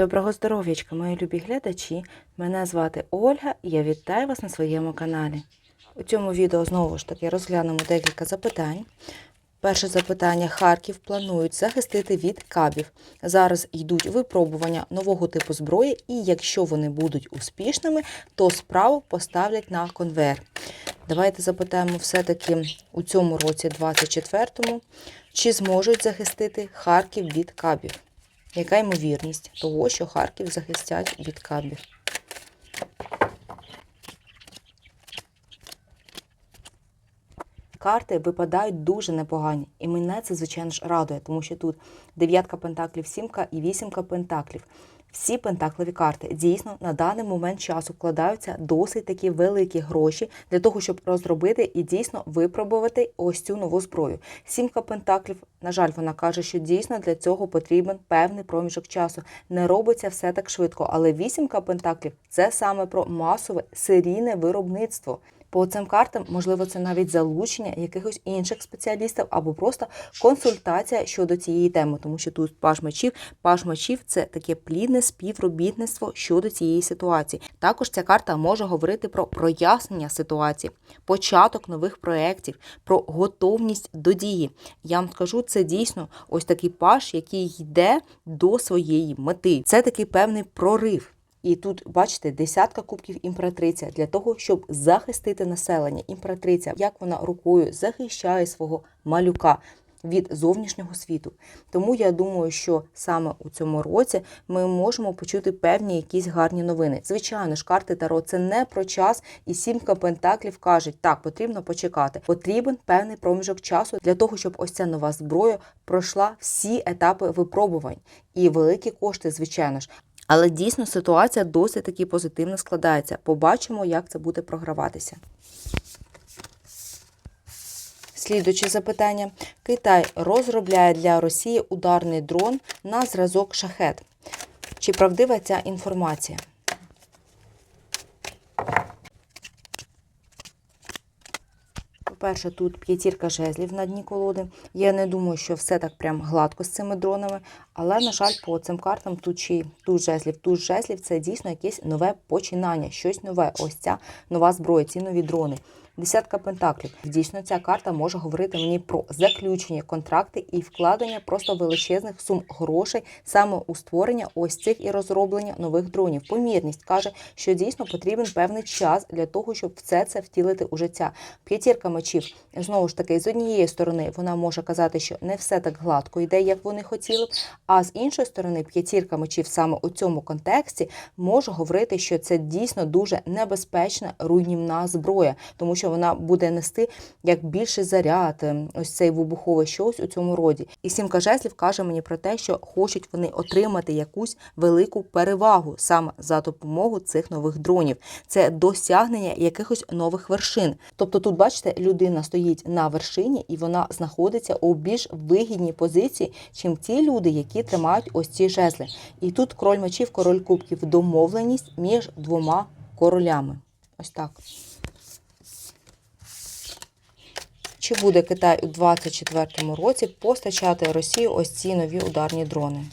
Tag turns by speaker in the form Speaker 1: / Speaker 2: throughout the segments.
Speaker 1: Доброго здоров'ячка, мої любі глядачі. Мене звати Ольга і я вітаю вас на своєму каналі. У цьому відео знову ж таки розглянемо декілька запитань. Перше запитання: Харків планують захистити від кабів. Зараз йдуть випробування нового типу зброї, і якщо вони будуть успішними, то справу поставлять на конвейер. Давайте запитаємо все-таки у цьому році, 24-му, чи зможуть захистити Харків від кабів. Яка ймовірність того, що Харків захистять від кабів? Карти випадають дуже непогані, і мене це, звичайно ж, радує, тому що тут дев'ятка пентаклів, сімка і вісімка пентаклів. Всі пентакливі карти дійсно на даний момент часу вкладаються досить такі великі гроші для того, щоб розробити і дійсно випробувати ось цю нову зброю. Сімка пентаклів, на жаль, вона каже, що дійсно для цього потрібен певний проміжок часу. Не робиться все так швидко, але вісімка пентаклів це саме про масове серійне виробництво. По цим картам, можливо, це навіть залучення якихось інших спеціалістів або просто консультація щодо цієї теми, тому що тут паш мечів, паш мечів це таке плідне співробітництво щодо цієї ситуації. Також ця карта може говорити про прояснення ситуації, початок нових проєктів, про готовність до дії. Я вам скажу, це дійсно ось такий паш, який йде до своєї мети. Це такий певний прорив. І тут, бачите, десятка кубків імператриця для того, щоб захистити населення. Імператриця, як вона рукою захищає свого малюка від зовнішнього світу. Тому я думаю, що саме у цьому році ми можемо почути певні якісь гарні новини. Звичайно ж, карти Таро це не про час, і сімка пентаклів кажуть, так, потрібно почекати. Потрібен певний проміжок часу для того, щоб ось ця нова зброя пройшла всі етапи випробувань і великі кошти, звичайно ж. Але дійсно ситуація досить таки позитивно складається. Побачимо, як це буде програватися. Слідуюче запитання. Китай розробляє для Росії ударний дрон на зразок шахет. Чи правдива ця інформація? По-перше, тут п'ятірка жезлів на дні колоди. Я не думаю, що все так прям гладко з цими дронами. Але, на жаль, по цим картам тут чи тут жезлів, тут жезлів це дійсно якесь нове починання, щось нове. Ось ця нова зброя, ці нові дрони. Десятка пентаклів. Дійсно, ця карта може говорити мені про заключення контракти і вкладення просто величезних сум грошей саме у створення ось цих і розроблення нових дронів. Помірність каже, що дійсно потрібен певний час для того, щоб все це втілити у життя. П'ятірка мечів знову ж таки з однієї сторони вона може казати, що не все так гладко йде, як вони хотіли б. А з іншої сторони, п'ятірка мечів саме у цьому контексті може говорити, що це дійсно дуже небезпечна руйнівна зброя, тому що вона буде нести як більший заряд, ем, ось цей вибуховий щось у цьому роді. І сімка жезлів каже мені про те, що хочуть вони отримати якусь велику перевагу саме за допомогою цих нових дронів. Це досягнення якихось нових вершин. Тобто, тут, бачите, людина стоїть на вершині і вона знаходиться у більш вигідній позиції, чим ті люди, які тримають ось ці жезли. І тут король мечів, король кубків, домовленість між двома королями. Ось так. Чи буде Китай у 2024 році постачати Росії ось ці нові ударні дрони?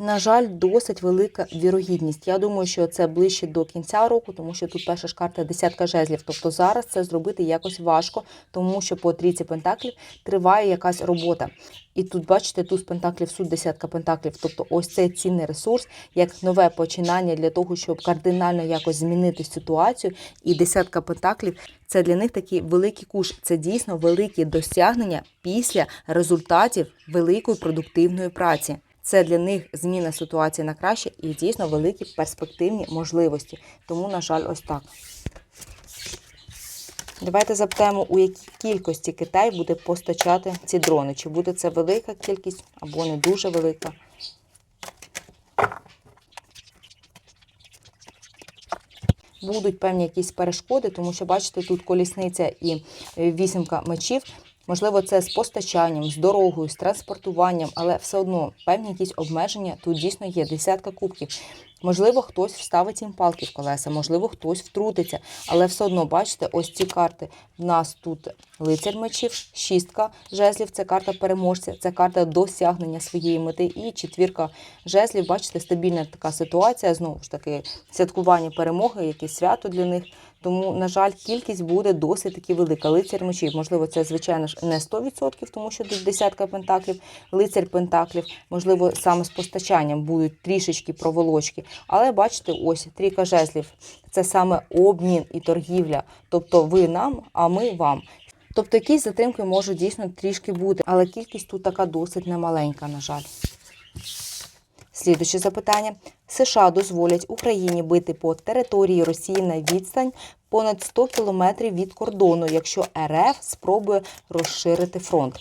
Speaker 1: На жаль, досить велика вірогідність. Я думаю, що це ближче до кінця року, тому що тут перша ж карта десятка жезлів. Тобто зараз це зробити якось важко, тому що по трійці пентаклів триває якась робота. І тут, бачите, туз пентаклів, суд десятка пентаклів. Тобто, ось цей цінний ресурс, як нове починання для того, щоб кардинально якось змінити ситуацію. І десятка пентаклів це для них такий великий куш. Це дійсно великі досягнення після результатів великої продуктивної праці. Це для них зміна ситуації на краще і дійсно великі перспективні можливості. Тому, на жаль, ось так. Давайте запитаємо, у якій кількості Китай буде постачати ці дрони. Чи буде це велика кількість або не дуже велика. Будуть певні якісь перешкоди, тому що, бачите, тут колісниця і вісімка мечів. Можливо, це з постачанням, з дорогою, з транспортуванням, але все одно певні якісь обмеження тут дійсно є. Десятка кубків. Можливо, хтось вставить їм палки в колеса, можливо, хтось втрутиться, але все одно, бачите, ось ці карти. В нас тут лицар мечів, шістка жезлів, це карта переможця, це карта досягнення своєї мети. І четвірка жезлів, бачите, стабільна така ситуація. Знову ж таки, святкування перемоги, якесь свято для них. Тому, на жаль, кількість буде досить таки велика. Лицар мечів, можливо, це, звичайно ж, не 100%, тому що тут десятка пентаклів, лицар пентаклів, можливо, саме з постачанням будуть трішечки проволочки. Але бачите, ось трійка жезлів це саме обмін і торгівля. Тобто ви нам, а ми вам. Тобто якісь затримки можуть дійсно трішки бути, але кількість тут така досить немаленька, на жаль. Слідуюче запитання. США дозволять Україні бити по території Росії на відстань понад 100 кілометрів від кордону, якщо РФ спробує розширити фронт.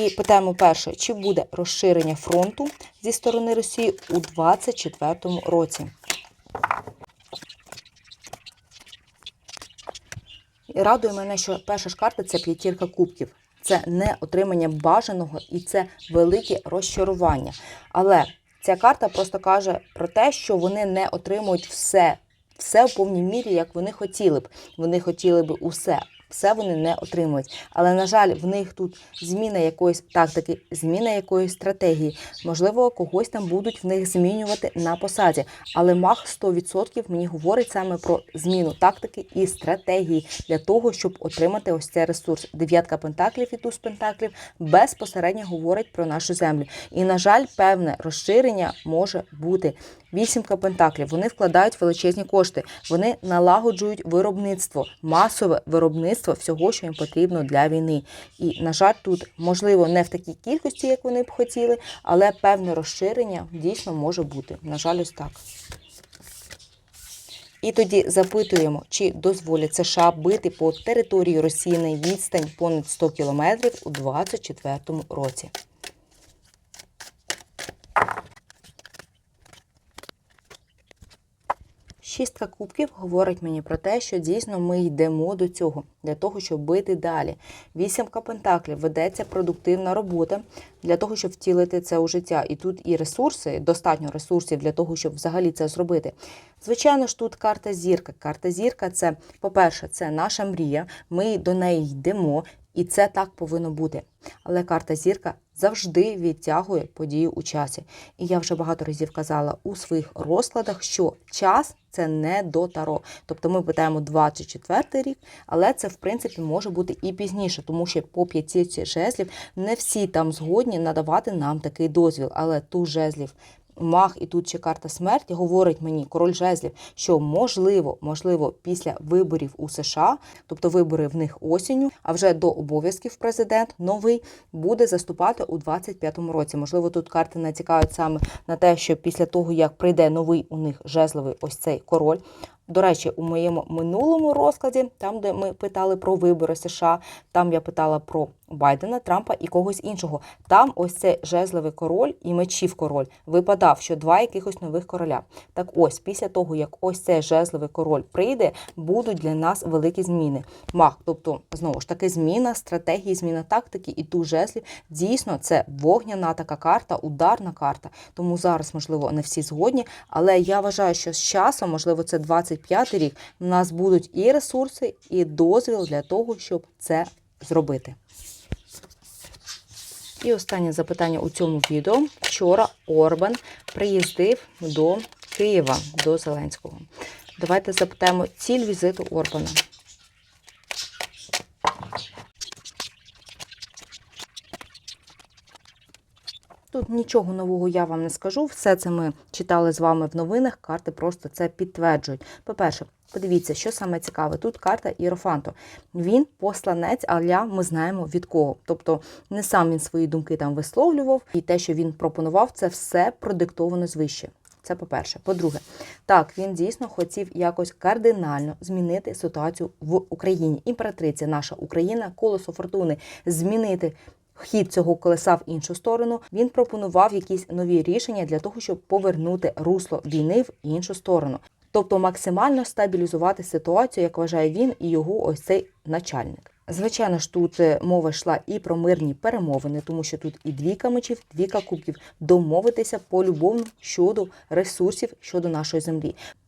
Speaker 1: І питаємо перше, чи буде розширення фронту зі сторони Росії у 2024 році? І радує мене, що перша ж карта це п'ятірка кубків. Це не отримання бажаного і це велике розчарування. Але ця карта просто каже про те, що вони не отримують все, все в повній мірі, як вони хотіли б. Вони хотіли б усе. Все вони не отримують. Але, на жаль, в них тут зміна якоїсь тактики, зміна якоїсь стратегії. Можливо, когось там будуть в них змінювати на посаді. Але маг 100% мені говорить саме про зміну тактики і стратегії для того, щоб отримати ось цей ресурс. Дев'ятка пентаклів і туз пентаклів безпосередньо говорить про нашу землю. І, на жаль, певне розширення може бути. Вісімка пентаклів. Вони вкладають величезні кошти. Вони налагоджують виробництво, масове виробництво всього, що їм потрібно для війни. І, на жаль, тут можливо не в такій кількості, як вони б хотіли, але певне розширення дійсно може бути. На жаль, ось так. І тоді запитуємо, чи дозволять США бити по території Росії на відстань понад 100 кілометрів у 2024 році. Шістка кубків говорить мені про те, що дійсно ми йдемо до цього для того, щоб бити далі. Вісімка пентаклів ведеться продуктивна робота для того, щоб втілити це у життя. І тут і ресурси, достатньо ресурсів для того, щоб взагалі це зробити. Звичайно ж, тут карта зірка. Карта зірка це, по-перше, це наша мрія. Ми до неї йдемо, і це так повинно бути. Але карта зірка завжди відтягує подію у часі. І я вже багато разів казала у своїх розкладах, що час це не до таро. Тобто ми питаємо 24 рік, але це в принципі може бути і пізніше, тому що по п'ятірці жезлів не всі там згодні надавати нам такий дозвіл. Але ту жезлів. Мах і тут ще карта смерті говорить мені король жезлів, що можливо, можливо, після виборів у США, тобто вибори в них осінню, а вже до обов'язків президент новий буде заступати у 25-му році. Можливо, тут карти натякають саме на те, що після того як прийде новий у них жезловий ось цей король. До речі, у моєму минулому розкладі, там, де ми питали про вибори США, там я питала про Байдена, Трампа і когось іншого. Там ось цей жезловий король і мечів король випадав, що два якихось нових короля. Так ось, після того, як ось цей жезловий король прийде, будуть для нас великі зміни. Мах, тобто, знову ж таки, зміна стратегії, зміна тактики і ту жезлів. Дійсно, це вогняна така карта, ударна карта. Тому зараз, можливо, не всі згодні, але я вважаю, що з часом, можливо, це 25 рік, у нас будуть і ресурси, і дозвіл для того, щоб це зробити. І останнє запитання у цьому відео. Вчора Орбан приїздив до Києва, до Зеленського. Давайте запитаємо ціль візиту Орбана. Тут нічого нового я вам не скажу. Все це ми читали з вами в новинах. Карти просто це підтверджують. По-перше, подивіться, що саме цікаве. Тут карта Іерофанту. Він посланець, але ми знаємо від кого. Тобто не сам він свої думки там висловлював, і те, що він пропонував, це все продиктовано звище. Це по-перше. По-друге, так, він дійсно хотів якось кардинально змінити ситуацію в Україні. Імператриця, наша Україна, колесо фортуни, змінити хід цього колеса в іншу сторону. Він пропонував якісь нові рішення для того, щоб повернути русло війни в іншу сторону. Тобто максимально стабілізувати ситуацію, як вважає він і його ось цей начальник. Звичайно ж, тут е, мова йшла і про мирні перемовини, тому що тут і двійка мечів, двійка кубків домовитися полюбовно щодо ресурсів щодо нашої землі.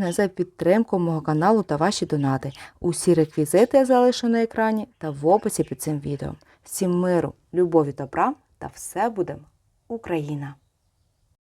Speaker 1: вдячна за підтримку мого каналу та ваші донати. Усі реквізити я залишу на екрані та в описі під цим відео. Всім миру, любові, добра та все буде Україна!